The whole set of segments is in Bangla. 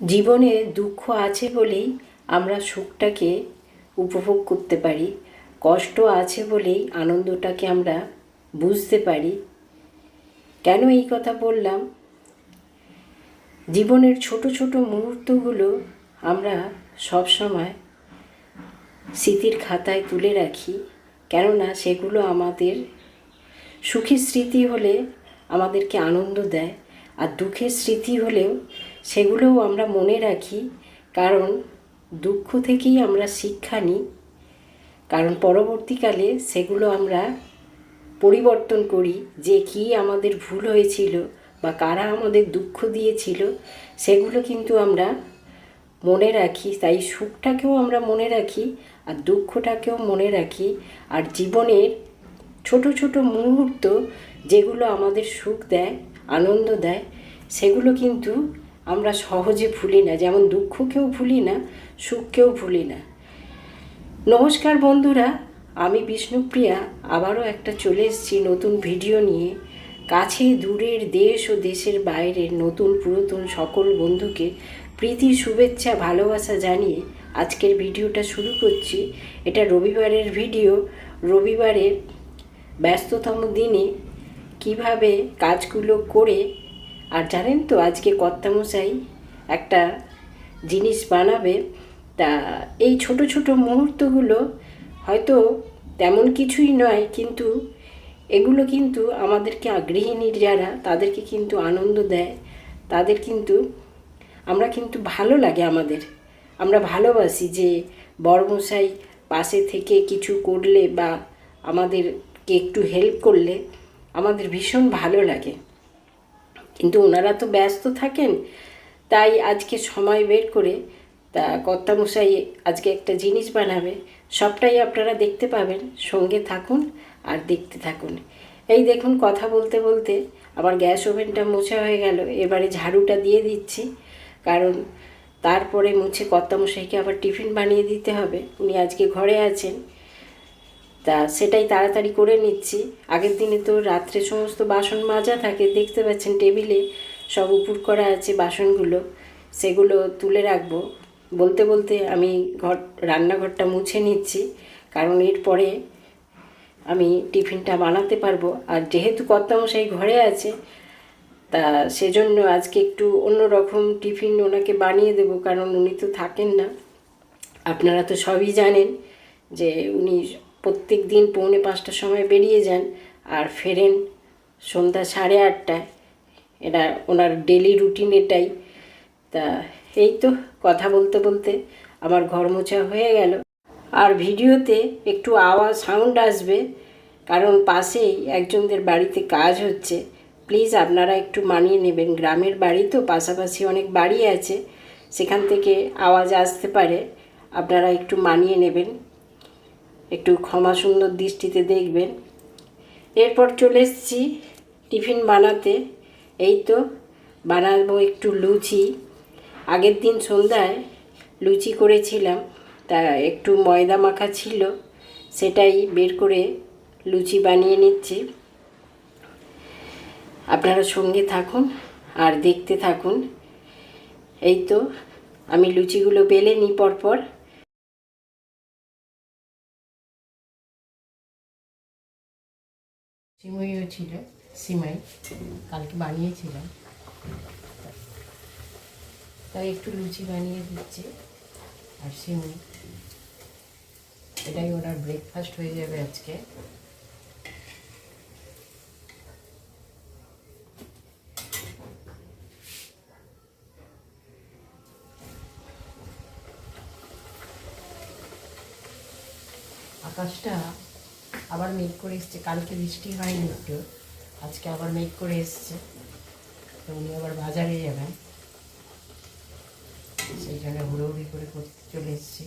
জীবনে দুঃখ আছে বলেই আমরা সুখটাকে উপভোগ করতে পারি, কষ্ট আছে বলেই আনন্দটাকে আমরা বুঝতে পারি। কেন এই কথা বললাম? জীবনের ছোট ছোট মুহূর্তগুলো আমরা সব সময় স্মৃতির খাতায় তুলে রাখি, কেননা সেগুলো আমাদের সুখের স্মৃতি হলে আমাদেরকে আনন্দ দেয়, আর দুঃখের স্মৃতি হলেও সেগুলোও আমরা মনে রাখি, কারণ দুঃখ থেকেই আমরা শিক্ষা নিই। কারণ পরবর্তীকালে সেগুলো আমরা পরিবর্তন করি যে কি আমাদের ভুল হয়েছিল বা কারা আমাদের দুঃখ দিয়েছিল, সেগুলো কিন্তু আমরা মনে রাখি। তাই সুখটাকেও আমরা মনে রাখি আর দুঃখটাকেও মনে রাখি। আর জীবনের ছোট ছোট মুহূর্ত যেগুলো আমাদের সুখ দেয়, আনন্দ দেয়, সেগুলো কিন্তু আমরা সহজে ভুলি না, যেমন দুঃখকেও ভুলি না, সুখকেও ভুলি না। নমস্কার বন্ধুরা, আমি বিষ্ণুপ্রিয়া, আবারও একটা চলে এসেছি নতুন ভিডিও নিয়ে। কাছে দূরের দেশ ও দেশের বাইরের নতুন পুরাতন সকল বন্ধুকে প্রীতি, শুভেচ্ছা, ভালোবাসা জানিয়ে আজকের ভিডিওটা শুরু করছি। এটা রবিবারের ভিডিও। রবিবারের ব্যস্ততম দিনে কীভাবে কাজগুলো করে আর জানেন তো, আজকে কর্তামশাই একটা জিনিস বানাবে। তা এই ছোট ছোট মুহূর্তগুলো হয়তো তেমন কিছুই নয়, কিন্তু এগুলো কিন্তু আমাদেরকে গৃহিণীর যারা, তাদেরকে কিন্তু আনন্দ দেয়। তাদের কিন্তু, আমরা কিন্তু ভালো লাগে আমাদের। আমরা ভালোবাসি যে বড়মশাই পাশে থেকে কিছু করলে বা আমাদেরকে একটু হেল্প করলে আমাদের ভীষণ ভালো লাগে। কিন্তু ওনারা তো ব্যস্ত থাকেন, তাই আজকে সময় বের করে তা কর্তামশাই আজকে একটা জিনিস বানাবে, সবটাই আপনারা দেখতে পাবেন, সঙ্গে থাকুন আর দেখতে থাকুন। এই দেখুন কথা বলতে বলতে আমার গ্যাস ওভেনটা মোছা হয়ে গেল, এবারে ঝাড়ুটা দিয়ে দিচ্ছি, কারণ তারপরে মুছে কর্তামশাইকে আবার টিফিন বানিয়ে দিতে হবে, উনি আজকে ঘরে আছেন। তা সেটাই তাড়াতাড়ি করে নিচ্ছি। আগের দিনে তো রাত্রে সমস্ত বাসন মাজা থাকে, দেখতে পাচ্ছেন টেবিলে সব উপুর করা আছে বাসনগুলো, সেগুলো তুলে রাখব। বলতে বলতে আমি ঘর, রান্নাঘরটা মুছে নিচ্ছি, কারণ এরপরে আমি টিফিনটা বানাতে পারব। আর যেহেতু কর্তামশাই ঘরে আছে, তা সেজন্য আজকে একটু অন্যরকম টিফিন ওনাকে বানিয়ে দেব, কারণ উনি তো থাকেন না। আপনারা তো সবই জানেন যে উনি প্রত্যেক দিন পৌনে পাঁচটার সময় বেরিয়ে যান আর ফেরেন সন্ধ্যা সাড়ে আটটায়। এটা ওনার ডেলি রুটিন এটাই। তা এই তো কথা বলতে বলতে আমার ঘর মোছা হয়ে গেল। আর ভিডিওতে একটু আওয়াজ সাউন্ড আসবে, কারণ পাশেই একজনদের বাড়িতে কাজ হচ্ছে। প্লিজ আপনারা একটু মানিয়ে নেবেন। গ্রামের বাড়ি তো পাশাপাশি অনেক বাড়ি আছে, সেখান থেকে আওয়াজ আসতে পারে। আপনারা একটু মানিয়ে নেবেন। একটু ক্ষমা সুন্দর দৃষ্টিতে দেখবেন। এরপর চলে এসেছি টিফিন বানাতে। এই তো, বানাবো একটু লুচি। আগের দিন সন্ধ্যায় লুচি করেছিলাম, তা একটু ময়দা মাখা ছিল, সেটাই বের করে লুচি বানিয়ে নিচ্ছি। আপনারা সঙ্গে থাকুন আর দেখতে থাকুন। এই তো, আমি লুচিগুলো বেলে নিই পরপর। সিমইও ছিল, সিমাই, কালকে বানিয়েছিলাম। তাই একটু লুচি বানিয়ে দিচ্ছি আর সিমই এটাই ওনার ব্রেকফাস্ট হয়ে যাবে আজকে। আকাশটা আবার মেঘ করে এসছে। কালকে বৃষ্টি হয়নি একটু। আজকে আবার মেঘ করে এসছে। তো উনি আবার বাজারে যাবেন। সেই জন্য হুড়োহুড়ি করে করতে চলে এসেছি।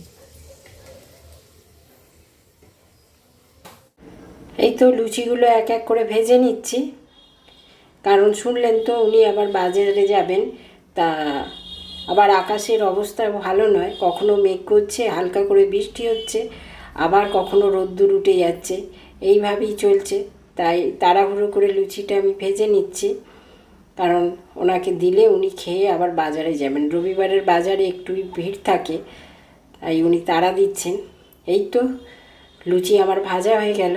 এই তো লুচিগুলো এক এক করে ভেজে নিচ্ছি। কারণ শুনলেন তো উনি আবার বাজারে যাবেন। তা আবার আকাশের অবস্থা ভালো নয়। কখনো মেঘ করছে, হালকা করে বৃষ্টি হচ্ছে। আবার কখনো রোদ্দুর উঠে যাচ্ছে। এইভাবেই চলছে। তাই তাড়াহুড়ো করে লুচিটা আমি ভেজে নিচ্ছি। কারণ ওনাকে দিলে উনি খেয়ে আবার বাজারে যাবেন। রবিবারের বাজারে একটু ভিড় থাকে। তাই উনি তাড়া দিচ্ছেন। এই তো লুচি আমার ভাজা হয়ে গেল।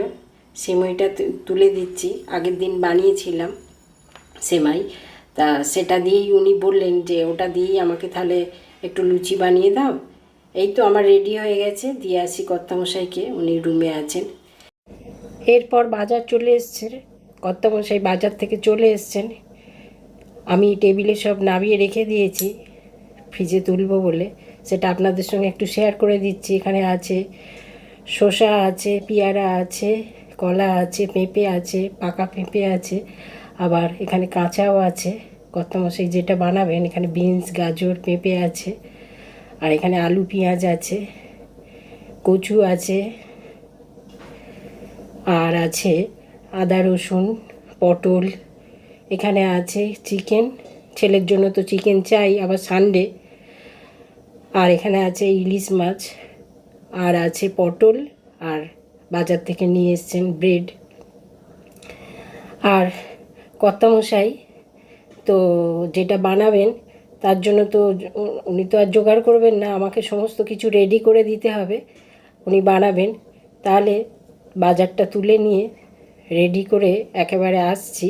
সেমাইটা তুলে দিচ্ছি। আগের দিন বানিয়েছিলাম সেমাই। তা সেটা দিয়েই উনি বললেন যে ওটা দিয়েই আমাকে তাহলে একটু লুচি বানিয়ে দাও। এই তো আমার রেডি হয়ে গেছে, দিয়ে আসি কর্তামশাইকে, উনি রুমে আছেন। এরপর বাজার চলে এসছে কর্তামশাই বাজার থেকে চলে এসছেন। আমি টেবিলে সব নামিয়ে রেখে দিয়েছি ফ্রিজে তুলব বলে। সেটা আপনাদের সঙ্গে একটু শেয়ার করে দিচ্ছি। এখানে আছে শসা আছে, পেয়ারা আছে, কলা আছে, পেঁপে আছে, পাকা পেঁপে আছে, আবার এখানে কাঁচাও আছে। কর্তামশাই যেটা বানাবেন, এখানে বিনস গাজর, পেঁপে আছে। আর এখানে আলু, পেঁয়াজ আছে, কচু আছে, আর আছে আদা, রসুন, পটল, এখানে আছে চিকেন। ছেলের জন্য তো চিকেন চাই, আবার সানডে। আর এখানে আছে ইলিশ মাছ, আর আছে পটল, আর বাজার থেকে নিয়ে এসছেন ব্রেড। আর কর্তামশাই তো যেটা বানাবেন তার জন্য তো উনি তো আর জোগাড় করবেন না আমাকে সমস্ত কিছু রেডি করে দিতে হবে উনি বানাবেন। তাহলে বাজারটা তুলে নিয়ে রেডি করে একেবারে আসছি।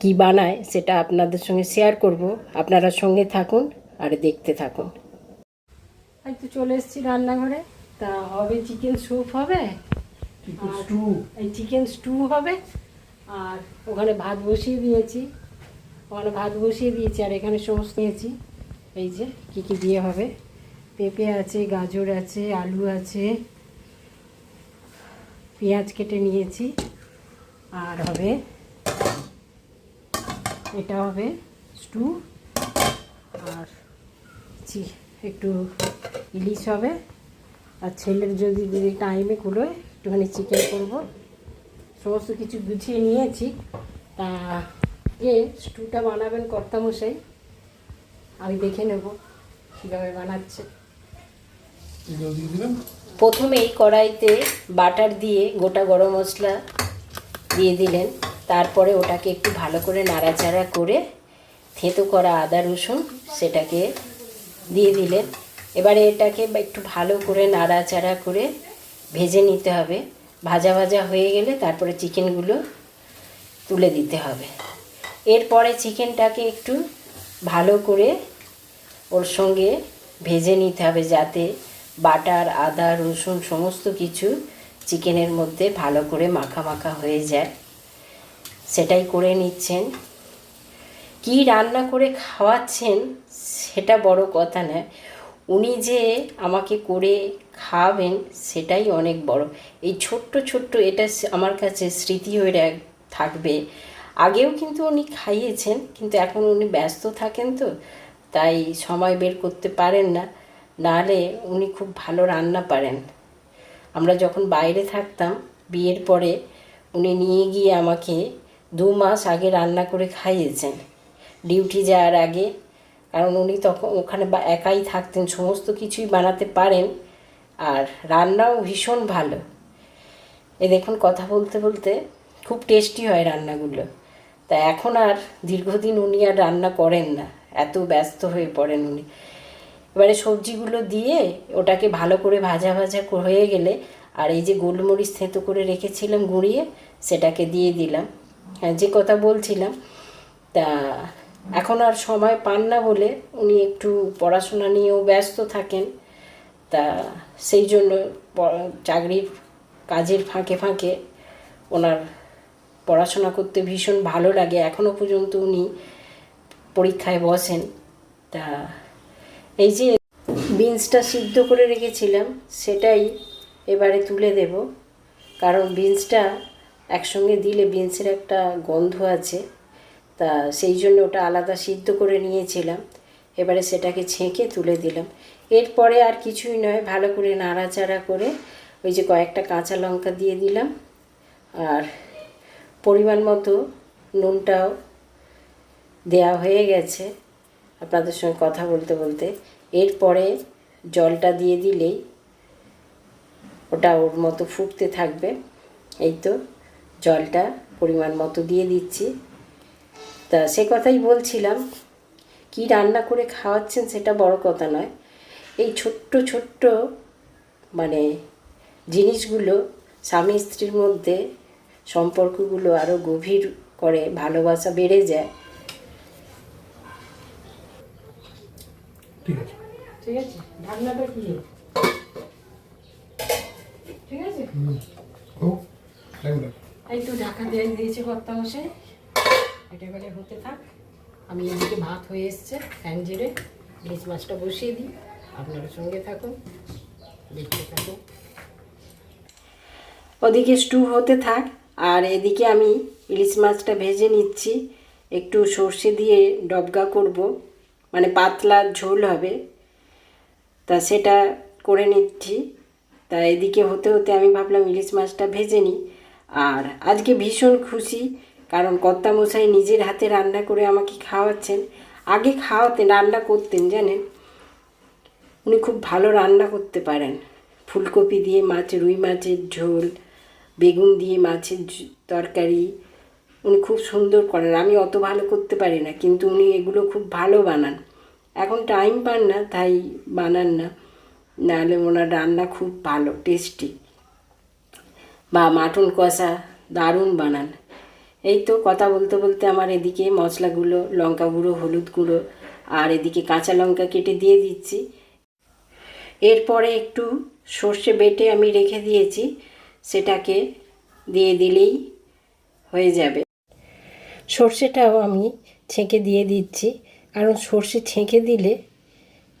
কি বানায় সেটা আপনাদের সঙ্গে শেয়ার করব। আপনারা সঙ্গে থাকুন আর দেখতে থাকুন। এই তো চলে এসেছি রান্নাঘরে। তা হবে চিকেন স্যুপ হবে। এই চিকেন স্টু হবে। আর ওখানে ভাত বসিয়ে দিয়েছি। ওখানে ভাত বসিয়ে দিয়েছি, আর এখানে সমস্ত নিয়েছি। এই যে, কি কি দিয়ে হবে? পেঁপে আছে, গাজর আছে, আলু আছে, পেঁয়াজ কেটে নিয়েছি। আর হবে, এটা হবে স্টু, আর চি- একটু ইলিশ হবে। আর ছেলের যদি যদি টাইমে কুলোয়, একটুখানি চিকেন করব। সমস্ত কিছু গুছিয়ে নিয়েছি। তা এ স্টুটা বানাবেন কর্তামশাই। আমি দেখে নেব কীভাবে বানাচ্ছে। প্রথমেই কড়াইতে বাটার দিয়ে গোটা গরম মশলা দিয়ে দিলেন। তারপরে ওটাকে একটু ভালো করে নাড়াচাড়া করে থেতো করা আদা, রসুন সেটাকে দিয়ে দিলেন। এবারে এটাকে একটু ভালো করে নাড়াচাড়া করে ভেজে নিতে হবে। ভাজা ভাজা হয়ে গেলে তারপরে চিকেনগুলো তুলে দিতে হবে। এরপরে চিকেনটাকে একটু ভালো করে ওর সঙ্গে ভেজে নিতে হবে যাতে বাটার, আদা, রসুন সমস্ত কিছু চিকেনের মধ্যে ভালো করে মাখা মাখা হয়ে যায়। সেটাই করে নিচ্ছেন। কি রান্না করে খাওয়াচ্ছেন সেটা বড় কথা নয়। উনি যে আমাকে করে খাওয়াবেন সেটাই অনেক বড়। এই ছোট্ট ছোট্ট এটা আমার কাছে স্মৃতি হয়ে থাকবে। আগেও কিন্তু উনি খাইয়েছেন, কিন্তু এখন উনি ব্যস্ত থাকেন তো, তাই সময় বের করতে পারেন না। নাহলে উনি খুব ভালো রান্না পারেন। আমরা যখন বাইরে থাকতাম, বিয়ের পরে উনি নিয়ে গিয়ে আমাকে দু মাস আগে রান্না করে খাইয়েছেন। ডিউটি যাওয়ার আগে, কারণ উনি তখন ওখানে একাই থাকতেন, সমস্ত কিছুই বানাতে পারেন, আর রান্নাও ভীষণ ভালো। এ দেখুন, কথা বলতে বলতে খুব টেস্টি হয় রান্নাগুলো। তা এখন আর দীর্ঘদিন উনি আর রান্না করেন না। এত ব্যস্ত হয়ে পড়েন উনি। এবারে সবজিগুলো দিয়ে ওটাকে ভালো করে ভাজা ভাজা হয়ে গেলে আর এই যে গোলমরিচ থেঁতো করে রেখেছিলাম গুঁড়িয়ে, সেটাকে দিয়ে দিলাম। হ্যাঁ যে কথা বলছিলাম, তা এখন আর সময় পান না বলে উনি একটু পড়াশোনা নিয়েও ব্যস্ত থাকেন। তা সেই জন্য চাকরির কাজের ফাঁকে ফাঁকে ওনার পড়াশোনা করতে ভীষণ ভালো লাগে। এখনও পর্যন্ত উনি পরীক্ষায় বসেন। তা এই যে বিনসটা সিদ্ধ করে রেখেছিলাম, সেটাই এবারে তুলে দেব। কারণ বিনসটা একসঙ্গে দিলে বিনসের একটা গন্ধ আছে। তা সেই জন্য ওটা আলাদা সিদ্ধ করে নিয়েছিলাম। এবারে সেটাকে ছেঁকে তুলে দিলাম। এরপরে আর কিছুই নয়, ভালো করে নাড়াচাড়া করে ওই যে কয়েকটা কাঁচা লঙ্কা দিয়ে দিলাম। আর পরিমাণ মতো নুনটাও দেয়া হয়ে গেছে। আপনাদের সঙ্গে কথা বলতে বলতে। এরপরে জলটা দিয়ে দিলেই ওটা ওর মতো ফুটতে থাকবে। এই তো জলটা পরিমাণ মতো দিয়ে দিচ্ছি। তা সে কথাই বলছিলাম, কি রান্না করে খাওয়াচ্ছেন সেটা বড় কথা নয়। এই ছোট্ট ছোট্ট মানে জিনিসগুলো স্বামী স্ত্রীর মধ্যে সম্পর্কগুলো আরও গভীর করে ভালোবাসা বেড়ে যায়। ঠিক আছে। ঠিক আছে? ঢাকনাটা কি ঠিক আছে? ও এই তো ঢাকা দিয়ে দিয়েছে কর্তা মশাই এটা এবারে হতে থাক। আমি এদিকে ভাত হয়ে এসছে ফ্যান জেরে ইলিশ মাছটা বসিয়ে দিই। আপনার সঙ্গে থাকুন দেখতে থাকুন। ওদিকে স্টু হতে থাক। আর এদিকে আমি ইলিশ মাছটা ভেজে নিচ্ছি। একটু সর্ষে দিয়ে ডবগা করব মানে পাতলা ঝোল হবে। তা সেটা করে নিচ্ছি। তা এদিকে হতে হতে আমি ভাবলাম ইলিশ মাছটা ভেজে নিই। আর আজকে ভীষণ খুশি, কারণ কর্তামশাই নিজের হাতে রান্না করে আমাকে খাওয়াচ্ছেন। আগে খাওয়াতেন, রান্না করতেন, জানেন? উনি খুব ভালো রান্না করতে পারেন। ফুলকপি দিয়ে মাছ, রুই মাছের ঝোল বেগুন দিয়ে মাছের তরকারি। উনি খুব সুন্দর করেন। আমি অত ভালো করতে পারি না, কিন্তু উনি এগুলো খুব ভালো বানান। এখন টাইম পান না, তাই বানান না। নাহলে ওনার রান্না খুব ভালো টেস্টি বা মাটন কষা দারুণ বানান। এই তো কথা বলতে বলতে আমার এদিকে মশলাগুলো, লঙ্কা গুঁড়ো, হলুদ গুঁড়ো আর এদিকে কাঁচা লঙ্কা কেটে দিয়ে দিচ্ছি। এরপরে একটু সর্ষে বেটে আমি রেখে দিয়েছি। সেটাকে দিয়ে দিলেই হয়ে যাবে। সর্ষেটাও আমি ছেঁকে দিয়ে দিচ্ছি। কারণ সর্ষে ছেঁকে দিলে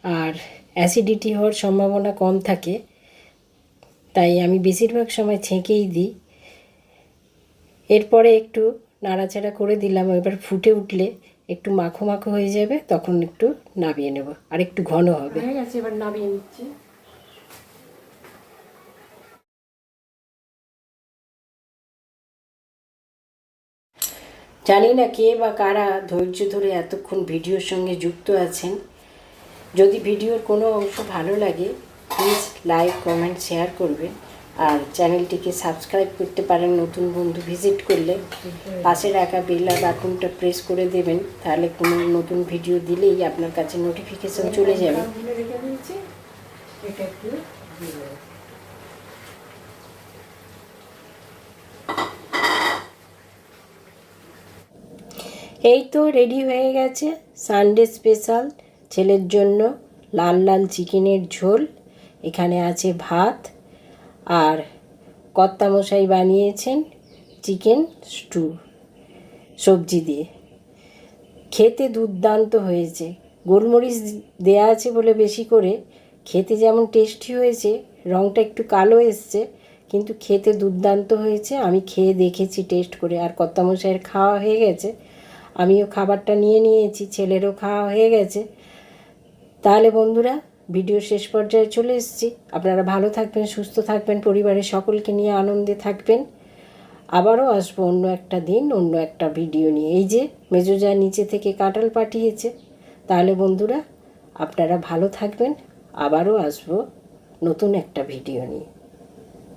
আর অ্যাসিডিটি হওয়ার সম্ভাবনা কম থাকে। তাই আমি বেশিরভাগ সময় ছেঁকেই দিই। এরপরে একটু নাড়াচাড়া করে দিলাম। এবার ফুটে উঠলে একটু মাখো মাখো হয়ে যাবে, তখন একটু নামিয়ে নেব। আর একটু ঘন হবে। হয়ে এবার নামিয়ে নিচ্ছি। জানি না কে বা কারা ধৈর্য ধরে এতক্ষণ ভিডিওর সঙ্গে যুক্ত আছেন। যদি ভিডিওর কোনো অংশ ভালো লাগে প্লিজ লাইক কমেন্ট শেয়ার করবেন। আর চ্যানেলটিকে সাবস্ক্রাইব করতে পারেন নতুন বন্ধু ভিজিট করলে। পাশে রাখা বেল বাটনটা প্রেস করে দেবেন, তাহলে কোনো নতুন ভিডিও দিলেই আপনার কাছে নোটিফিকেশন চলে যাবে এটা একটু দিয়ে দেবো। এই তো রেডি হয়ে গেছে সানডে স্পেশাল ছেলের জন্য লাল লাল চিকেনের ঝোল, এখানে আছে ভাত, আর কর্তামশাই বানিয়েছেন চিকেন স্টু সবজি দিয়ে। খেতে দুর্দান্ত হয়েছে, গোলমরিচ দেয়া আছে বলে বেশি করে, খেতে যেমন টেস্টি হয়েছে রঙটা একটু কালো এসছে, কিন্তু খেতে দুর্দান্ত হয়েছে, আমি খেয়ে দেখেছি টেস্ট করে, আর কর্তামশাইয়ের খাওয়া হয়ে গেছে আমিও খাবারটা নিয়ে নিয়েছি, ছেলেরও খাওয়া হয়ে গেছে। তাহলে বন্ধুরা, ভিডিও শেষ পর্যায়ে চলে এসেছি। আপনারা ভালো থাকবেন, সুস্থ থাকবেন, পরিবারের সকলকে নিয়ে আনন্দে থাকবেন। আবারও আসব অন্য একটা দিন, অন্য একটা ভিডিও নিয়ে। এই যে মেজোজা নিচে থেকে কাঁঠাল পাঠিয়েছে। তাহলে বন্ধুরা, আপনারা ভালো থাকবেন। আবারও আসব নতুন একটা ভিডিও নিয়ে।